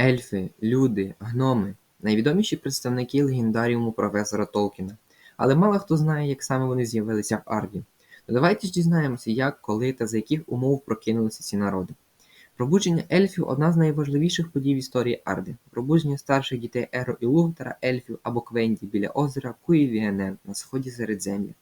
Ельфи, люди, гноми найвідоміші представники легендаріуму професора Толкіна, але мало хто знає, як саме вони з'явилися в Арді. То давайте ж дізнаємося, як, коли та за яких умов прокинулися ці народи. Пробудження ельфів одна з найважливіших подій в історії Арди. Пробудження старших дітей Еро і Лугтера, ельфів або Квенді біля озера Куївіенен на сході Середзем'я.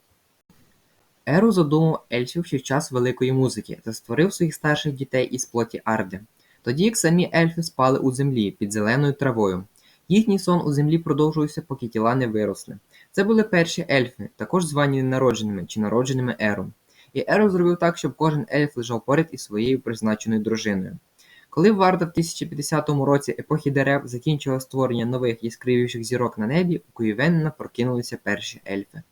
Еру задумав ельфів ще в час великої музики та створив своїх старших дітей із плоті Арди. Тоді як самі ельфи спали у землі під зеленою травою. Їхній сон у землі продовжувався, поки тіла не виросли. Це були перші ельфи, також звані ненародженими чи народженими Ером. І Еро зробив так, щоб кожен ельф лежав поряд із своєю призначеною дружиною. Коли Варда в 1050 році епохи дерев закінчила створення нових яскравіших зірок на небі, у Куївенна прокинулися перші ельфи.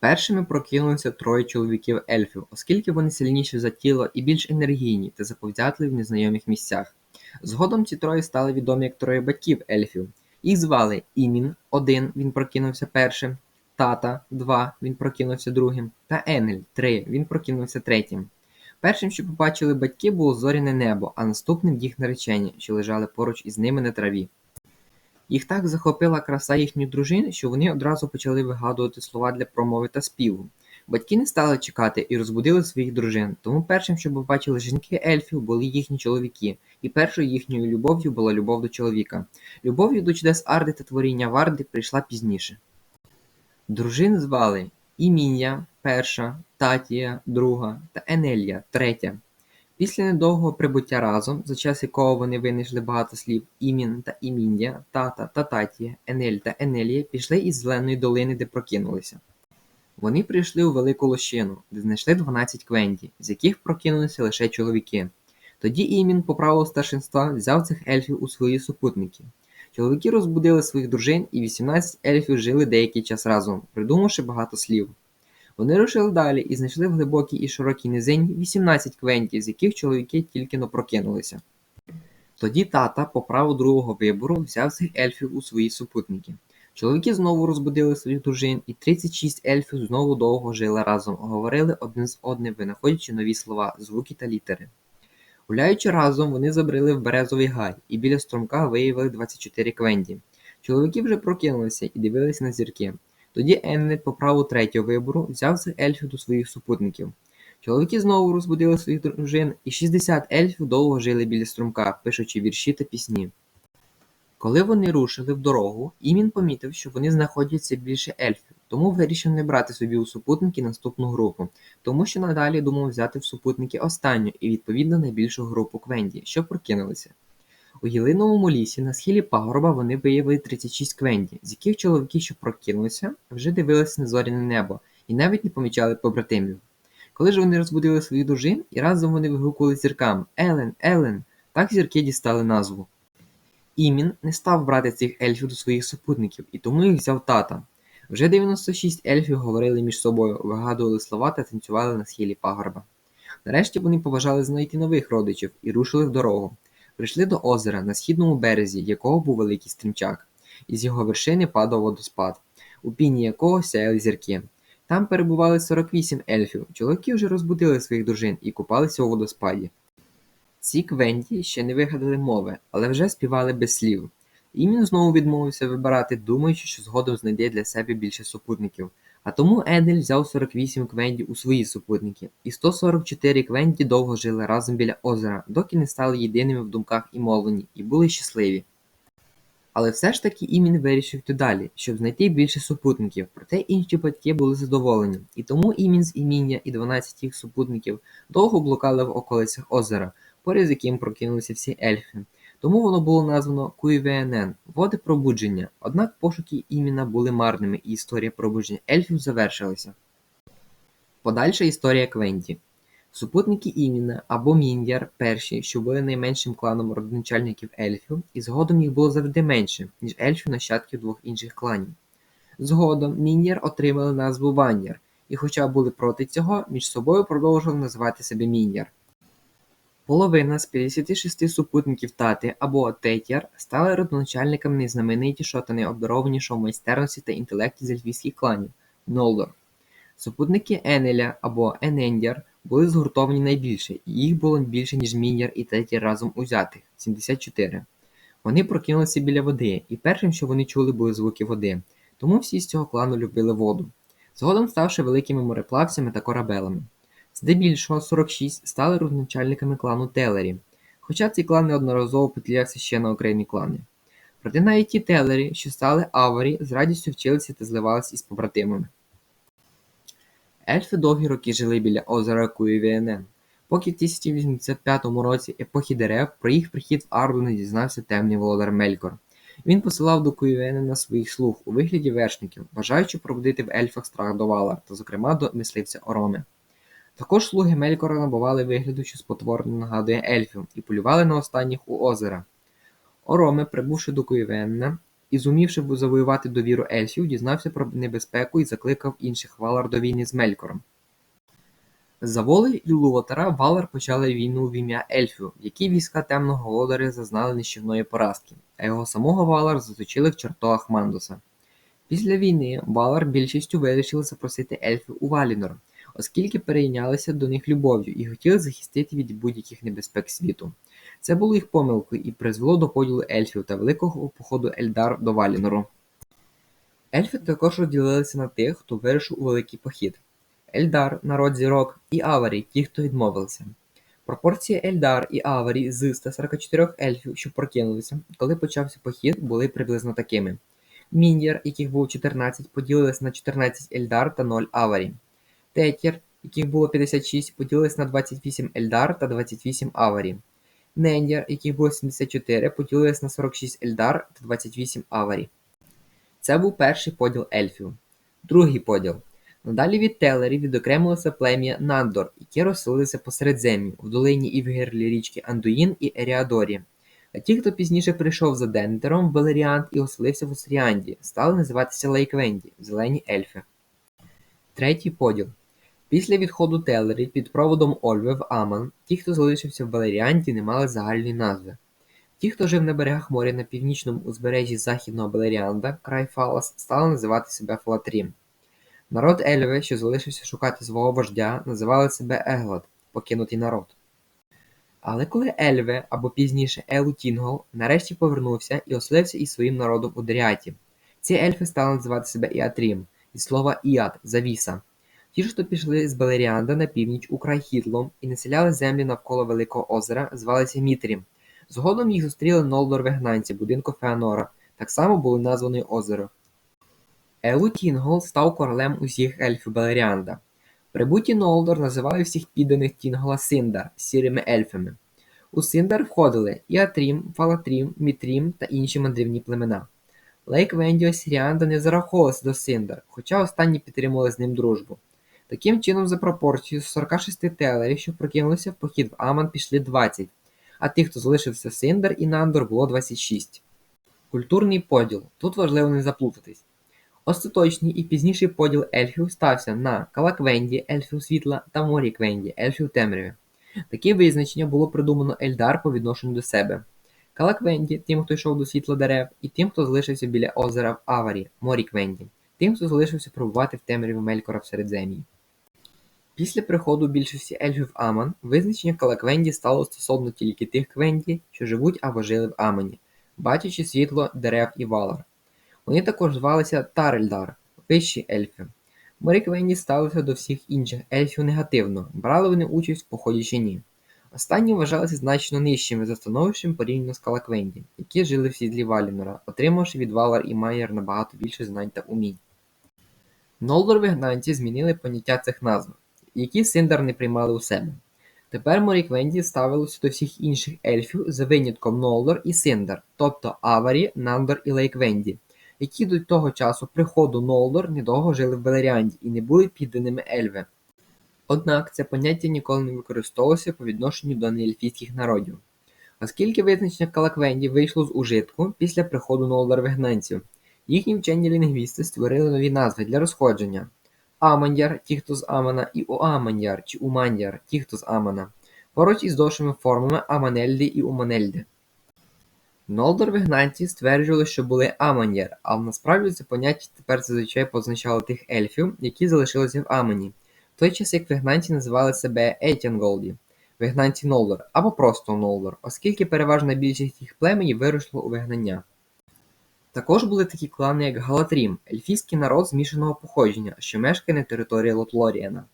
Першими прокинулися троє чоловіків ельфів, оскільки вони сильніші за тіло і більш енергійні та заповзятливі в незнайомих місцях. Згодом ці троє стали відомі як троє батьків ельфів. Їх звали Імін один, він прокинувся першим, Тата два, він прокинувся другим, та Енгель три, він прокинувся третім. Першим, що побачили батьки, було зоряне небо, а наступним їх наречені, що лежали поруч із ними на траві. Їх так захопила краса їхніх дружин, що вони одразу почали вигадувати слова для промови та співу. Батьки не стали чекати і розбудили своїх дружин, тому першим, що побачили жінки ельфів, були їхні чоловіки, і першою їхньою любов'ю була любов до чоловіка. Любов'ю до чудес Арди та творіння Варди прийшла пізніше. Дружин звали Іміння перша, Татія друга та Енелія третя. Після недовгого прибуття разом, за час якого вони винайшли багато слів Імін та Іміндя, Тата та Татія, Енель та Енелія пішли із Зеленої долини, де прокинулися. Вони прийшли у велику лощину, де знайшли 12 квенді, з яких прокинулися лише чоловіки. Тоді Імін по праву старшинства взяв цих ельфів у свої супутники. Чоловіки розбудили своїх дружин, і 18 ельфів жили деякий час разом, придумавши багато слів. Вони рушили далі і знайшли в глибокій і широкій низині 18 квентів, з яких чоловіки тільки но прокинулися. Тоді тата, по праву другого вибору, взяв цих ельфів у свої супутники. Чоловіки знову розбудили своїх дружин, і 36 ельфів знову довго жили разом, говорили один з одним, винаходячи нові слова, звуки та літери. Гуляючи разом, вони забрели в березовий гай, і біля струмка виявили 24 квенді. Чоловіки вже прокинулися і дивилися на зірки. Тоді Еннет по праву третього вибору взяв цих ельфів до своїх супутників. Чоловіки знову розбудили своїх дружин, і 60 ельфів довго жили біля струмка, пишучи вірші та пісні. Коли вони рушили в дорогу, Імін помітив, що вони знаходяться більше ельфів, тому вирішив не брати собі у супутники наступну групу, тому що надалі думав взяти в супутники останню і відповідно найбільшу групу квенді, що прокинулися. У Єлиновому лісі на схилі пагорба вони виявили 36 квенді, з яких чоловіки, що прокинулися, вже дивилися на зоряне небо і навіть не помічали побратимів. Коли ж вони розбудили своїх дружин, і разом вони вигукували зіркам Елен, Елен, так зірки дістали назву. Імін не став брати цих ельфів до своїх супутників, і тому їх взяв тата. Вже 96 ельфів говорили між собою, вигадували слова та танцювали на схилі пагорба. Нарешті вони побажали знайти нових родичів і рушили в дорогу. Прийшли до озера, на східному березі якого був великий стрімчак, і з його вершини падав водоспад, у піні якого сяяли зірки. Там перебували 48 ельфів, чоловіки вже розбудили своїх дружин і купалися у водоспаді. Ці квенті ще не вигадали мови, але вже співали без слів. Імін знову відмовився вибирати, думаючи, що згодом знайде для себе більше супутників. А тому Едель взяв 48 квенді у свої супутники, і 144 квенді довго жили разом біля озера, доки не стали єдиними в думках і мовленні, і були щасливі. Але все ж таки Імін вирішив йти далі, щоб знайти більше супутників, проте інші батьки були задоволені, і тому Імін з іміння і 12 їх супутників довго блукали в околицях озера, поряд з яким прокинулися всі ельфи. Тому воно було названо Куйвеенен – води пробудження, однак пошуки іміна були марними і історія пробудження ельфів завершилася. Подальша історія Квенті Супутники іміна або Мін'яр перші, що були найменшим кланом родоначальників ельфів, і згодом їх було завжди менше, ніж ельфів нащадків двох інших кланів. Згодом Мін'яр отримали назву Ван'яр, і хоча були проти цього, між собою продовжували називати себе Мін'яр. Половина з 56 супутників Тати або Тетяр стали родоначальниками найзнаменитішого та найобдарованішого майстерності та інтелекті з ельфійських кланів – Нолдор. Супутники Енеля або Енендяр були згуртовані найбільше, і їх було більше ніж Мін'яр і Тетяр разом узятих – 74. Вони прокинулися біля води, і першим, що вони чули, були звуки води, тому всі з цього клану любили воду, згодом ставши великими мореплавцями та корабелами. Здебільшого 46 стали родоначальниками клану Телері, хоча цей клан неодноразово поділявся ще на окремі клани. Проте навіть ті телері, що стали аварі, з радістю вчилися та зливалися із побратимами. Ельфи довгі роки жили біля озера Куївіенен, поки в 1085 році епохи дерев про їх прихід в Арду не дізнався темний володар Мелькор. Він посилав до Куївенена своїх слуг у вигляді вершників, бажаючи пробудити в ельфах страх до Вала, та, зокрема, до мисливця Ороми. Також слуги Мелькора набували вигляду, що спотворено нагадує ельфів, і полювали на останніх у озера. Ороме, прибувши до Куївенна і зумівши завоювати довіру ельфів, дізнався про небезпеку і закликав інших Валар до війни з Мелькором. За волею Іллуватара Валар почали війну в ім'я ельфів, в якій війська темного володаря зазнали нищівної поразки, а його самого Валар заточили в чертогах Мандоса. Після війни Валар більшістю вирішили запросити ельфів у Валінор, оскільки перейнялися до них любов'ю і хотіли захистити від будь-яких небезпек світу. Це було їх помилкою і призвело до поділу ельфів та великого походу Ельдар до Валінору. Ельфи також розділилися на тих, хто вирішив у великий похід. Ельдар, народ зірок, і Аварі, ті, хто відмовилися. Пропорції Ельдар і Аварі з 144 ельфів, що прокинулися, коли почався похід, були приблизно такими. Мін'єр, яких було 14, поділилися на 14 Ельдар та 0 Аварі. Тетір, яких було 56, поділились на 28 Ельдар та 28 Аварі. Нендір, яких було 74, поділились на 46 Ельдар та 28 Аварі. Це був перший поділ ельфів. Другий поділ. Надалі від Телерів відокремилося плем'я Нандор, які розселилися по Середзем'ю, в долині і в гирлі річки Андуїн і Еріадорі. А ті, хто пізніше прийшов за Дендером в Белеріант і оселився в Осріанді, стали називатися Лейквенді зелені ельфи. Третій поділ. Після відходу Телерів під проводом Ольви в Аман, ті, хто залишився в Белеріанті, не мали загальної назви. Ті, хто жив на берегах моря на північному узбережжі Західного Белеріанда, край Фалас, стали називати себе Фалатрім. Народ Ельви, що залишився шукати свого вождя, називали себе Еглад покинутий народ. Але коли Ельве, або пізніше Елу Тінгол, нарешті повернувся і оселився із своїм народом у Дріаті, ці ельфи стали називати себе Іатрім, від слова Іат завіса. Ті хто пішли з Белеріанда на північ у край Хітлом і населяли землі навколо Великого озера, звалися Мітрім. Згодом їх зустріли Нолдор вигнанці будинку Феанора, так само були названі озеро. Елу Тінгол став королем усіх ельфів Белеріанда. Прибуті Нолдор називали всіх підданих Тінгола Синдар сірими ельфами. У Синдар входили Іатрім, Фалатрім, Мітрім та інші мандрівні племена. Лейк Вендіо Сіріанда не зараховувався до Синдар, хоча останні підтримували з ним дружбу. Таким чином, за пропорцією з 46 телерів, що прокинулися в похід в Аман, пішли 20, а тих, хто залишився Синдар і Нандор, було 26. Культурний поділ. Тут важливо не заплутатись. Остаточний і пізніший поділ ельфів стався на Калаквенді ельфів світла та Моріквенді ельфів темряві. Таке визначення було придумано Ельдар по відношенню до себе. Калаквенді тим, хто йшов до світла дерев, і тим, хто залишився біля озера в Аварі, Моріквенді, тим, хто залишився пробувати в темряві Мелькора в Середзем'ї. Після приходу більшості ельфів Аман, визначення Калаквенді стало стосовно тільки тих квенді, що живуть або жили в Амані, бачачи світло дерев і валар. Вони також звалися Тарельдар, вищі ельфи. Моріквенді ставилися до всіх інших ельфів негативно, брали вони участь в поході чи ні. Останні вважалися значно нижчими за становищем порівняно з Калаквенді, які жили в сідлі Валінора, отримавши від Валар і Майер набагато більше знань та умінь. Нолдор-вигнанці змінили поняття цих назв, які Синдар не приймали у себе. Тепер Моріквенді ставилося до всіх інших ельфів за винятком Нолдор і Синдар, тобто Аварі, Нандор і Лейквенді, які до того часу приходу Нолдор недовго жили в Белеріанді і не були підданими ельви. Однак це поняття ніколи не використовувалося по відношенню до неельфійських народів, оскільки визначення Калаквенді вийшло з ужитку після приходу Нолдор-вигнанців, їхні вчені лінгвісти створили нові назви для розходження. Амандяр, ті, хто з Амана, і Уамандяр чи Умандяр, ті, хто з Амана, поруч із довшими формами Аманельди і Уманельди. Нолдор-вигнанці стверджували, що були Амандяр, але насправді це поняття тепер зазвичай позначало тих ельфів, які залишилися в Амані, в той час як вигнанці називали себе Ейтянголді. вигнанці Нолдор або просто Нолдор, оскільки переважна більшість їх племені вирушила у вигнання. Також були такі клани, як Галатрім, ельфійський народ змішаного походження, що мешкає на території Лотлоріана.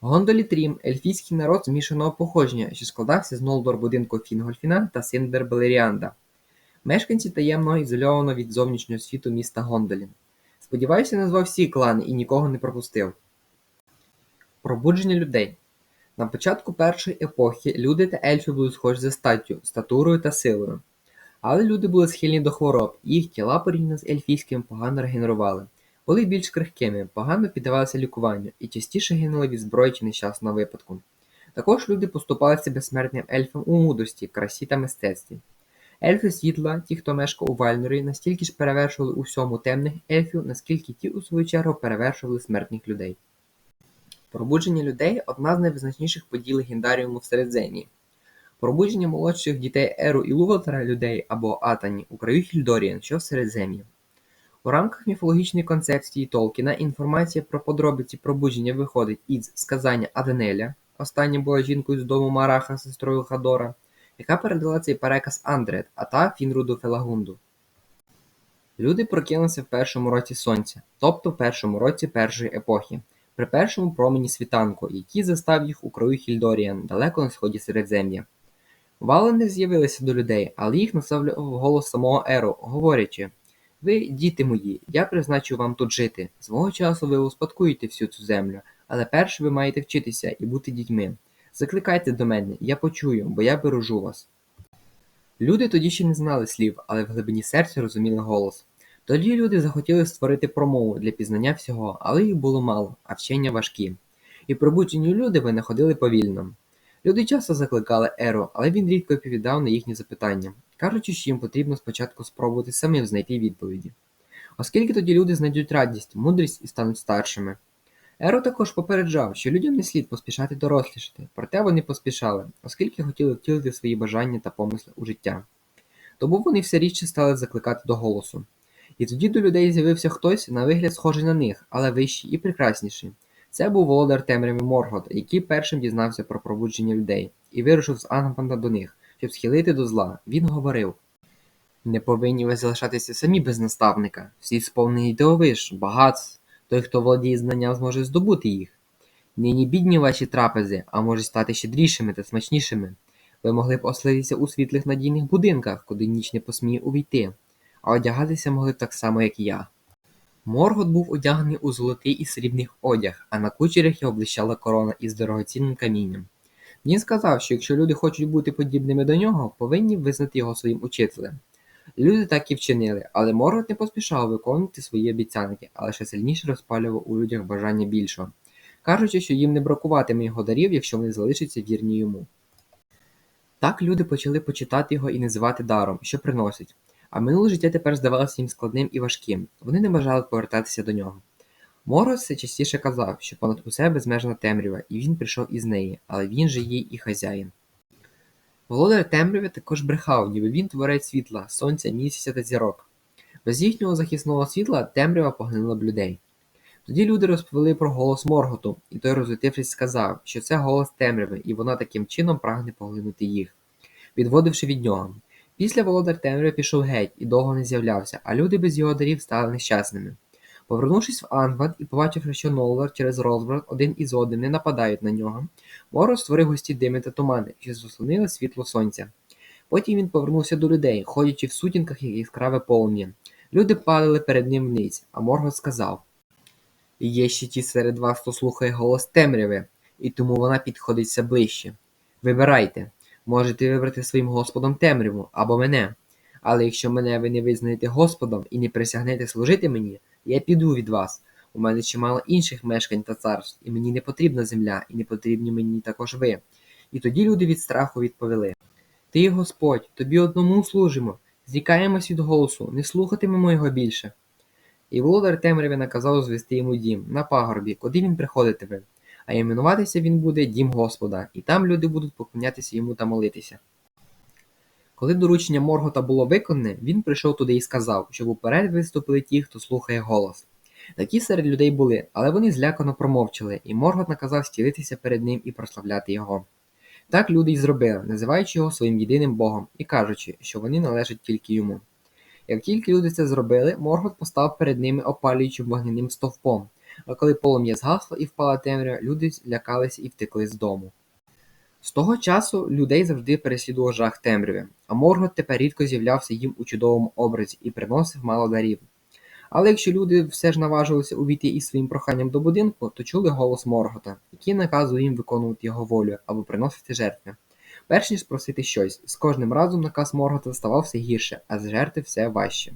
Гондолітрім – ельфійський народ змішаного походження, що складався з Нолдор-будинку Фінгольфіна та Синдер Белеріанда. Мешканці таємного ізольованого від зовнішнього світу міста Гондолін. Сподіваюся, назвав всі клани і нікого не пропустив. Пробудження людей На початку першої епохи люди та ельфи були схожі за статтю, статурою та силою. Але люди були схильні до хвороб, і їх тіла порівняно з ельфійськими погано регенерували, були більш крихкими, погано піддавалися лікуванню і частіше гинули від зброї чи нещасного випадку. Також люди поступалися безсмертним ельфам у мудрості, красі та мистецтві. Ельфи світла, ті, хто мешкав у Вальнорі, настільки ж перевершували у всьому темних ельфів, наскільки ті, у свою чергу, перевершували смертних людей. Пробудження людей одна з найвизначніших подій легендаріуму в Середзем'ї. Пробудження молодших дітей Еру і Луватера людей або Атані у краю Хільдоріан, що в Середзем'ї. У рамках міфологічної концепції Толкіна інформація про подробиці пробудження виходить із сказання Аденеля, остання була жінкою з дому Мараха, сестрою Хадора, яка передала цей переказ Андрет, а та Фінруду Фелагунду. Люди прокинулися в першому році сонця, тобто в першому році першої епохи, при першому промені світанку, який застав їх у краю Хільдоріан, далеко на сході Середзем'я. Валени з'явилися до людей, але їх наставляв голос самого Еру, говорячи Ви, діти мої, я призначу вам тут жити. Свого часу ви успадкуєте всю цю землю, але перше ви маєте вчитися і бути дітьми. Закликайте до мене, я почую, бо я бережу вас. Люди тоді ще не знали слів, але в глибині серця розуміли голос. Тоді люди захотіли створити промову для пізнання всього, але їх було мало, а вчення важкі. І пробуджені люди винаходили повільно. Люди часто закликали Еру, але він рідко відповідав на їхні запитання, кажучи, що їм потрібно спочатку спробувати самим знайти відповіді. Оскільки тоді люди знайдуть радість, мудрість і стануть старшими. Еро також попереджав, що людям не слід поспішати дорослішати, проте вони поспішали, оскільки хотіли втілити свої бажання та помисли у життя. Тому вони все рідше стали закликати до голосу. І тоді до людей з'явився хтось на вигляд схожий на них, але вищий і прекрасніший. Це був володар темряви Моргот, який першим дізнався про пробудження людей, і вирушив з Ангманда до них, щоб схилити до зла. Він говорив Не повинні ви залишатися самі без наставника, всі сповнені дивовиж, багатств, той, хто володіє знанням, зможе здобути їх. Нині бідні ваші трапези, а можуть стати щедрішими та смачнішими. Ви могли б оселитися у світлих надійних будинках, куди ніч не посміє увійти, а одягатися могли б так само, як і я. Моргот був одягнений у золотий і срібний одяг, а на кучерях його блищала корона із дорогоцінним камінням. Він сказав, що якщо люди хочуть бути подібними до нього, повинні визнати його своїм учителем. Люди так і вчинили, але Моргот не поспішав виконувати свої обіцянки, а лише сильніше розпалював у людях бажання більшого, кажучи, що їм не бракуватиме його дарів, якщо вони залишаться вірні йому. Так люди почали почитати його і називати даром, що приносить. А минуле життя тепер здавалося їм складним і важким, вони не бажали повертатися до нього. Мороз все частіше казав, що понад усе безмежна темрява, і він прийшов із неї, але він же її і хазяїн. Володар темряви також брехав, ніби він творець світла, сонця, місяця та зірок. Без їхнього захисного світла темрява поглинила б людей. Тоді люди розповіли про голос Морготу, і той, розлютившись, сказав, що це голос темряви, і вона таким чином прагне поглинути їх, відводивши від нього. Після володар темряви пішов геть і довго не з'являвся, а люди без його дарів стали нещасними. Повернувшись в Ангвад і побачивши, що Нолвар через розбрат один із одним не нападають на нього, Мороз створив густі дими та тумани, що заслонили світло сонця. Потім він повернувся до людей, ходячи в сутінках як яскраве полум'я. Люди падали перед ним вниз, а Моргот сказав Є ще ті серед вас, хто слухає голос темряви, і тому вона підходить все ближче. Вибирайте. Можете вибрати своїм Господом темряву або мене. Але якщо мене ви не визнаєте Господом і не присягнете служити мені, я піду від вас. У мене чимало інших мешкань та царств, і мені не потрібна земля, і не потрібні мені також ви. І тоді люди від страху відповіли Ти, Господь, тобі одному служимо, зрікаємось від голосу, не слухатимемо його більше. І володар темряви наказав звести йому дім на пагорбі, куди він приходитиме а іменуватися він буде Дім Господа, і там люди будуть поклонятися йому та молитися. Коли доручення Моргота було виконане, він прийшов туди і сказав, щоб уперед виступили ті, хто слухає голос. Такі серед людей були, але вони злякано промовчали, і Моргот наказав стілитися перед ним і прославляти його. Так люди й зробили, називаючи його своїм єдиним богом і кажучи, що вони належать тільки йому. Як тільки люди це зробили, Моргот постав перед ними опалюючим вогняним стовпом, а коли полум'я згасло і впала темрява, люди злякалися і втекли з дому. З того часу людей завжди переслідував жах темряви, а Моргот тепер рідко з'являвся їм у чудовому образі і приносив мало дарів. Але якщо люди все ж наважилися увійти із своїм проханням до будинку, то чули голос Моргота, який наказував їм виконувати його волю або приносити жертви. Перш ніж просити щось, з кожним разом наказ Моргота ставав все гірше, а з жертви все важче.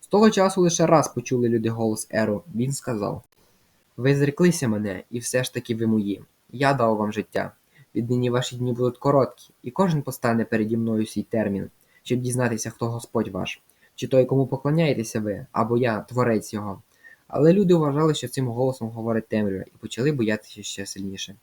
З того часу лише раз почули люди голос Еру, він сказав: Ви зреклися мене, і все ж таки ви мої. Я дав вам життя. Віднині ваші дні будуть короткі, і кожен постане переді мною свій термін, щоб дізнатися, хто Господь ваш, чи той, кому поклоняєтеся ви, або я, творець його. Але люди вважали, що цим голосом говорить темрява, і почали боятися ще сильніше.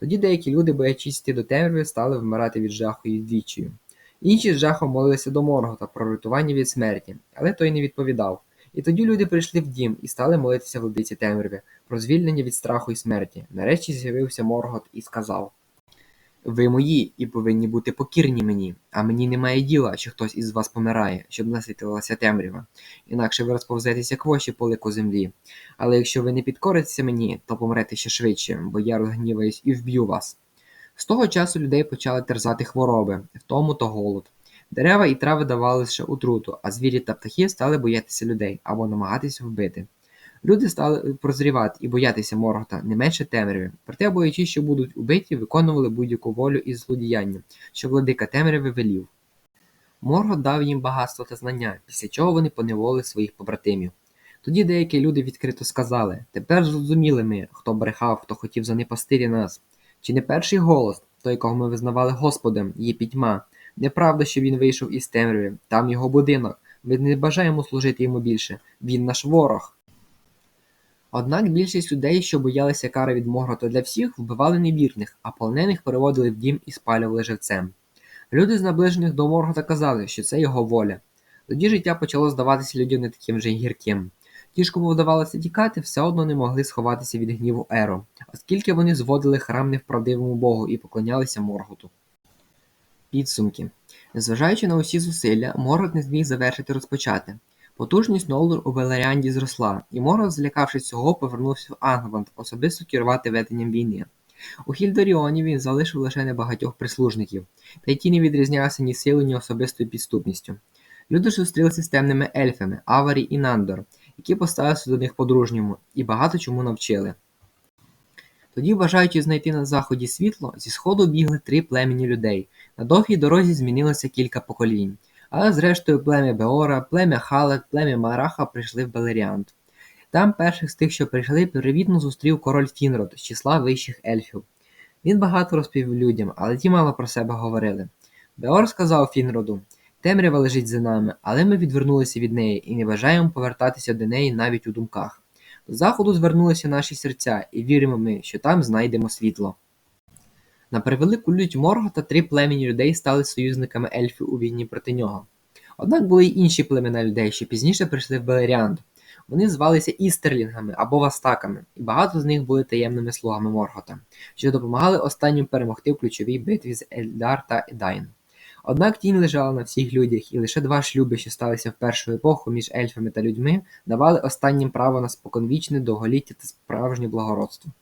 Тоді деякі люди, боячись йти до темряви, стали вмирати від жаху і відвічаю. Інші з жахом молилися до Моргота про рятування від смерті, але той не відповідав. І тоді люди прийшли в дім і стали молитися владиці темряві про звільнення від страху і смерті. Нарешті з'явився Моргот і сказав: Ви мої і повинні бути покірні мені, а мені немає діла, що хтось із вас помирає, щоб наситилася темрява. Інакше ви розповзетеся як воші по лику землі. Але якщо ви не підкоритеся мені, то помрете ще швидше, бо я розгніваюсь і вб'ю вас. З того часу людей почали терзати хвороби, втому та голод. Дерева і трави давали лише отруту, а звірі та птахи стали боятися людей або намагатися вбити. Люди стали прозрівати і боятися Моргота не менше темряви, проте, боячись, що будуть убиті, виконували будь-яку волю із злодіяння, що владика темряви велів. Моргот дав їм багатство та знання, після чого вони поневолили своїх побратимів. Тоді деякі люди відкрито сказали тепер зрозуміли ми, хто брехав, хто хотів занепастити нас. Чи не перший голос, той, кого ми визнавали Господом, є пітьма. Неправда, що він вийшов із темряви, там його будинок. Ми не бажаємо служити йому більше. Він наш ворог. Однак більшість людей, що боялися кари від Моргота для всіх, вбивали невірних, а полонених переводили в дім і спалювали живцем. Люди з наближених до Моргота казали, що це його воля. Тоді життя почало здаватися людям не таким вже гірким. Ті кому вдавалося тікати, все одно не могли сховатися від гніву Еро, оскільки вони зводили храм невправдивому Богу і поклонялися Морготу. Підсумки. Незважаючи на усі зусилля, Моргот не зміг завершити розпочати. Потужність Нолдор у Белеріанді зросла, і Моргот, злякавшись цього, повернувся в Ангванд особисто керувати веденням війни. У Хільдоріоні він залишив лише небагатьох прислужників, та й ті не відрізнялися ні силою, ні особистою підступністю. Люди зустрілися з темними ельфами, Аварі і Нандор, які поставилися до них по-дружньому і багато чому навчили. Тоді, бажаючи знайти на заході світло, зі сходу бігли три племені людей. На довгій дорозі змінилося кілька поколінь, але зрештою плем'я Беора, плем'я Халет, плем'я Мараха прийшли в Белеріант. Там перших з тих, що прийшли, привітно зустрів король Фінрод з числа вищих ельфів. Він багато розповів людям, але ті мало про себе говорили. Беор сказав Фінроду Темрява лежить за нами, але ми відвернулися від неї і не бажаємо повертатися до неї навіть у думках. До заходу звернулися наші серця, і віримо ми, що там знайдемо світло. На превелику лють Моргота три племені людей стали союзниками ельфів у війні проти нього. Однак були й інші племена людей, що пізніше прийшли в Белеріанд. Вони звалися Істерлінгами або Вастаками, і багато з них були таємними слугами Моргота, що допомагали останнім перемогти в ключовій битві з Ельдар та Едайн. Однак тінь лежала на всіх людях, і лише два шлюби, що сталися в першу епоху між ельфами та людьми, давали останнім право на споконвічне довголіття та справжнє благородство.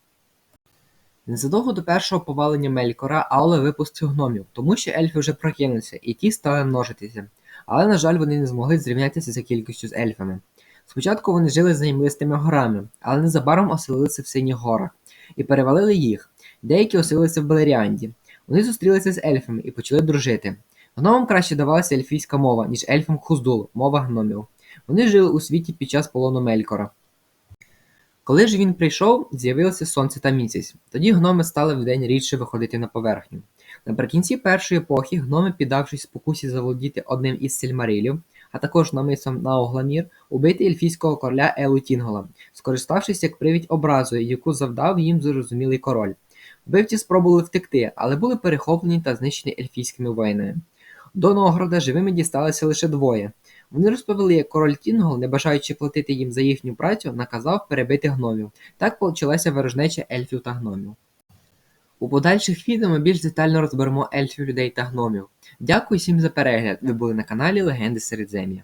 Незадовго до першого повалення Мелькора Аула випустив гномів, тому що ельфи вже прокинулися, і ті стали множитися. Але, на жаль, вони не змогли зрівнятися за кількістю з ельфами. Спочатку вони жили за імлистими горами, але незабаром оселилися в синіх горах і перевалили їх. Деякі оселилися в Белеріанді. Вони зустрілися з ельфами і почали дружити. Гномам краще давалася ельфійська мова, ніж ельфам Хуздул, мова гномів. Вони жили у світі під час полону Мелькора. Коли ж він прийшов, з'явилося сонце та місяць. Тоді гноми стали вдень рідше виходити на поверхню. Наприкінці першої епохи гноми, піддавшись спокусі заволодіти одним із сельмарилів, а також намисом на Огламір, убити ельфійського короля Елу Тінгола, скориставшись як привідь образою, яку завдав їм зрозумілий король. Вбивці спробували втекти, але були перехоплені та знищені ельфійськими воїнами. До Новгорода живими дісталися лише двоє. Вони розповіли, як король Тінгол, не бажаючи платити їм за їхню працю, наказав перебити гномів. Так почалася ворожнеча ельфів та гномів. У подальших відео ми більш детально розберемо ельфів, людей та гномів. Дякую всім за перегляд. Ви були на каналі Легенди Середзем'я.